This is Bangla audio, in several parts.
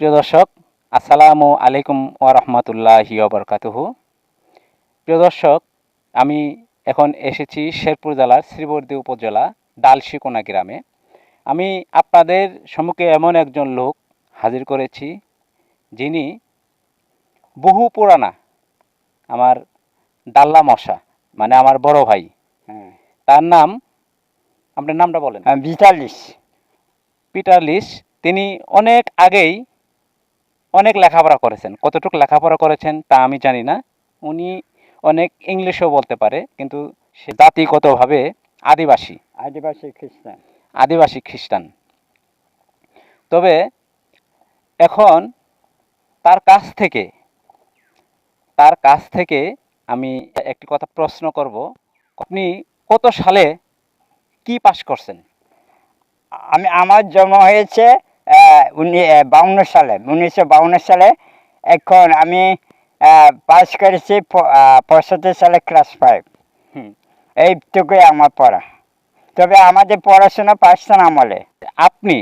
প্রিয় দর্শক আসসালামু আলাইকুম ওয়া রাহমাতুল্লাহি ওয়া বারাকাতুহু। প্রিয় দর্শক আমি এখন এসেছি শেরপুর জেলার শ্রীবর্দী উপজেলা ডালশিকোনা গ্রামে। আমি আপনাদের সম্মুখে এমন একজন লোক হাজির করেছি যিনি বহু পুরানা আমার ডাল্লা মশা মানে আমার বড় ভাই। হ্যাঁ। তার নাম আপনার নামটা বলেন। বিতাল্লিশ পিটার লিস তিনি অনেক আগেই অনেক লেখাপড়া করেছেন। কতটুকু লেখাপড়া করেছেন তা আমি জানি না। উনি অনেক ইংলিশও বলতে পারে কিন্তু সে জাতিগতভাবে আদিবাসী। আদিবাসী খ্রিস্টান। আদিবাসী খ্রিস্টান। তবে এখন তার কাছ থেকে তার কাছ থেকে আমি একটি কথা প্রশ্ন করব। আপনি কত সালে কি পাশ করছেন? আমি আমার জন্ম হয়েছে উনি বাউন্ন সালে উনিশশো বাউন্ন সালে এখন আমি পাস করেছি পঁয়ষট্টি সালে ক্লাস ফাইভ এইটুকুই আমার পড়া। তবে আমাদের পড়াশোনা পাঁচটা আমলে। আপনি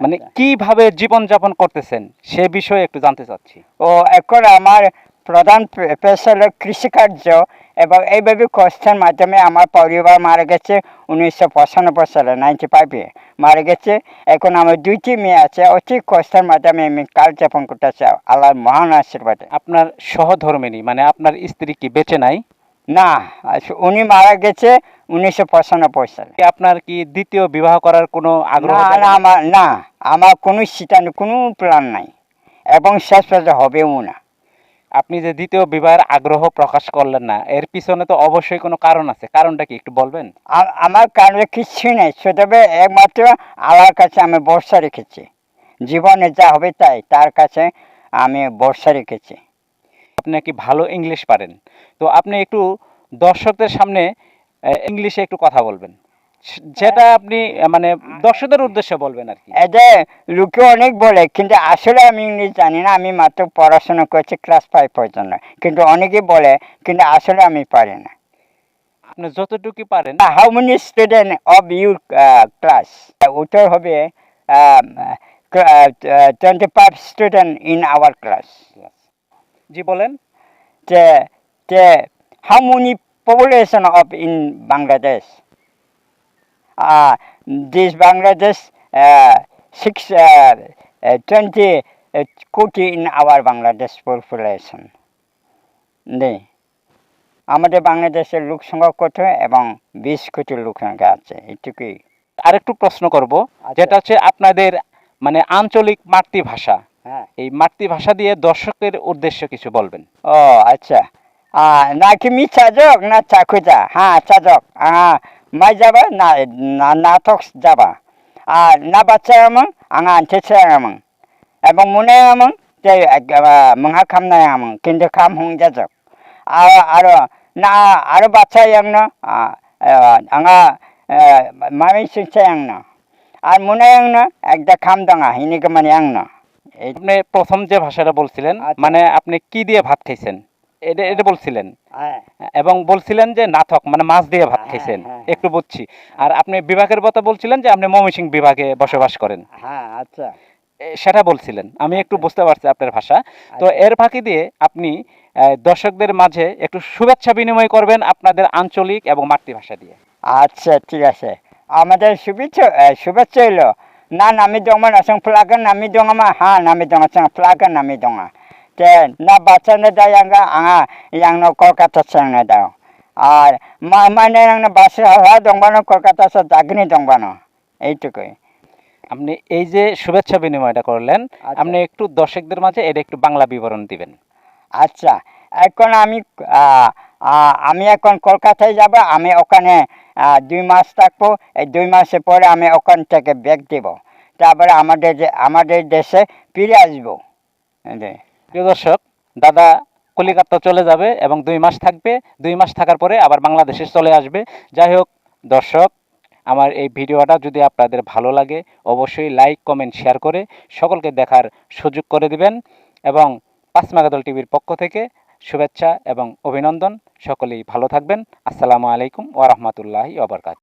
মানে কীভাবে কীভাবে জীবনযাপন করতেছেন সে বিষয়ে একটু জানতে চাচ্ছি। ও এখন আমার প্রধান পেশা হলো কৃষিকার্য এবং এইভাবে কষ্টের মাধ্যমে আমার পরিবার মারা গেছে উনিশশো পঁচানব্বই সালে নাইনটি ফাইভে মারা গেছে। এখন আমার দুইটি মেয়ে আছে অতি কষ্টের মাধ্যমে আমি কাল যাপন করতেছি আল্লাহর মহান আশীর্বাদে। আপনার সহধর্মিনী মানে আপনার স্ত্রী কি বেঁচে নাই? না উনি মারা গেছে উনিশশো পঁচানব্বই সালে। আপনার কি দ্বিতীয় বিবাহ করার কোনো আগ্রহ না? আমার না আমার কোনো সিদ্ধান্ত কোনো প্ল্যান নাই। এবং শেষ পর্যন্ত হবেও না। আপনি যে দ্বিতীয় বিবাহের আগ্রহ প্রকাশ করলেন না এর পিছনে তো অবশ্যই কোনো কারণ আছে। কারণটা কি একটু বলবেন? আমার কারণে কিছুই নেই শুধু একমাত্র আল্লাহর কাছে আমি ভরসা রেখেছি। জীবনে যা হবে তাই তার কাছে আমি ভরসা রেখেছি। আপনি কি ভালো ইংলিশ পারেন? তো আপনি একটু দর্শকদের সামনে ইংলিশে একটু কথা বলবেন। যেটা আপনি মানে দর্শকদের উদ্দেশ্যে বলবেন আর কি। এতে লোকে অনেক বলে কিন্তু আসলে আমি ইংলিশ জানি না আমি মাত্র পড়াশোনা করছি ক্লাস ফাইভ পর্যন্ত। কিন্তু অনেকে বলে কিন্তু আসলে আমি পারি না। আপনি যতটুকু পারেন। How many student of your class উত্তর হবে twenty five student in our class জি বলেন। যে many population of in Bangladesh? Uh, this Bangladesh uh, six uh, uh, uh, কোটি in our Bangladesh population. নেই আমাদের বাংলাদেশের লোক সংখ্যা কত এবং বিশ কোটি লোক সংখ্যা আছে? এটুকুই আরেকটু প্রশ্ন করব যেটা হচ্ছে আপনাদের মানে আঞ্চলিক মাতৃভাষা। হ্যাঁ। এই মাতৃভাষা দিয়ে দর্শকের উদ্দেশ্য কিছু বলবেন। ও আচ্ছা। নাকি মি চাজক না চাকুজা? হ্যাঁ চাজক। আহ মাই যাবা না নাটক যাবা আর না বাচ্চা এমন আঙা আনছে এমন এবং মনে এমন যে মহা খাম নাই এমন কিন্তু খাম হুং যাজক আর আরও না আরও বাচ্চা এম না আঙা মামি শিখছে এম না আর মনে এম না একটা খাম দাঙা হিনিকে মানে এম না আপনি প্রথম যে ভাষাটা বলছিলেন আচ্ছা। মানে আপনি কি দিয়ে ভাত খাইছেন? এটা বলছিলেন। হ্যাঁ। এবং বলছিলেন যে নাথক মানে মাছ দিয়ে ভাত হ্যাঁ, খেয়েছেন হ্যাঁ। একটু বুঝছি। আর আপনি বিভাগের কথা বলছিলেন যে আপনি ময়মনসিং বিভাগে বসবাস করেন। আচ্ছা। সেটা বলছিলেন। আমি একটু আচ্ছা। বুঝতে পারছি আপনার ভাষা। তো আচ্ছা। এর ফাঁকি দিয়ে আপনি দর্শকদের মাঝে একটু শুভেচ্ছা বিনিময় করবেন আপনাদের আঞ্চলিক এবং মাতৃভাষা দিয়ে। আচ্ছা ঠিক আছে। আমাদের শুভেচ্ছা শুভেচ্ছা হইল না নামি জমা নাসং নামি দঙা হ্যাঁ নামি দঙা চাং নামি জমা তে না বাচ্চা না দায় আঙ্গা আঙা ইয়াংনো কলকাতা চাংনা দাও আর মা মানে আংনা বাসে হওয়া দংবানো কলকাতা সব দাগনি দংবানো এইটুকুই আপনি এই যে শুভেচ্ছা বিনিময়টা করলেন আচ্ছা। আপনি একটু দর্শকদের মাঝে এটা একটু বাংলা বিবরণ দিবেন। আচ্ছা এখন আমি আমি এখন কলকাতায় যাব আমি ওখানে দুই মাস থাকব এই দুই মাসের পরে আমি ওখান থেকে ব্যাগ দেব। তারপরে আমাদের যে আমাদের দেশে ফিরে আসব। প্রিয় দর্শক, দাদা কলিকাতা চলে যাবে এবং দুই মাস থাকবে। দুই মাস থাকার পরে আবার বাংলাদেশে চলে আসবে। যাই হোক, দর্শক, আমার এই ভিডিওটা যদি আপনাদের ভালো লাগে, অবশ্যই লাইক, কমেন্ট, শেয়ার করে সকলকে দেখার সুযোগ করে দিবেন এবং পাঁচমাগাদল টিভির পক্ষ থেকে শুভেচ্ছা এবং অভিনন্দন। সকলেই ভালো থাকবেন। আসসালামু আলাইকুম ওয়া রাহমাতুল্লাহি ওয়া বারাকাতুহু।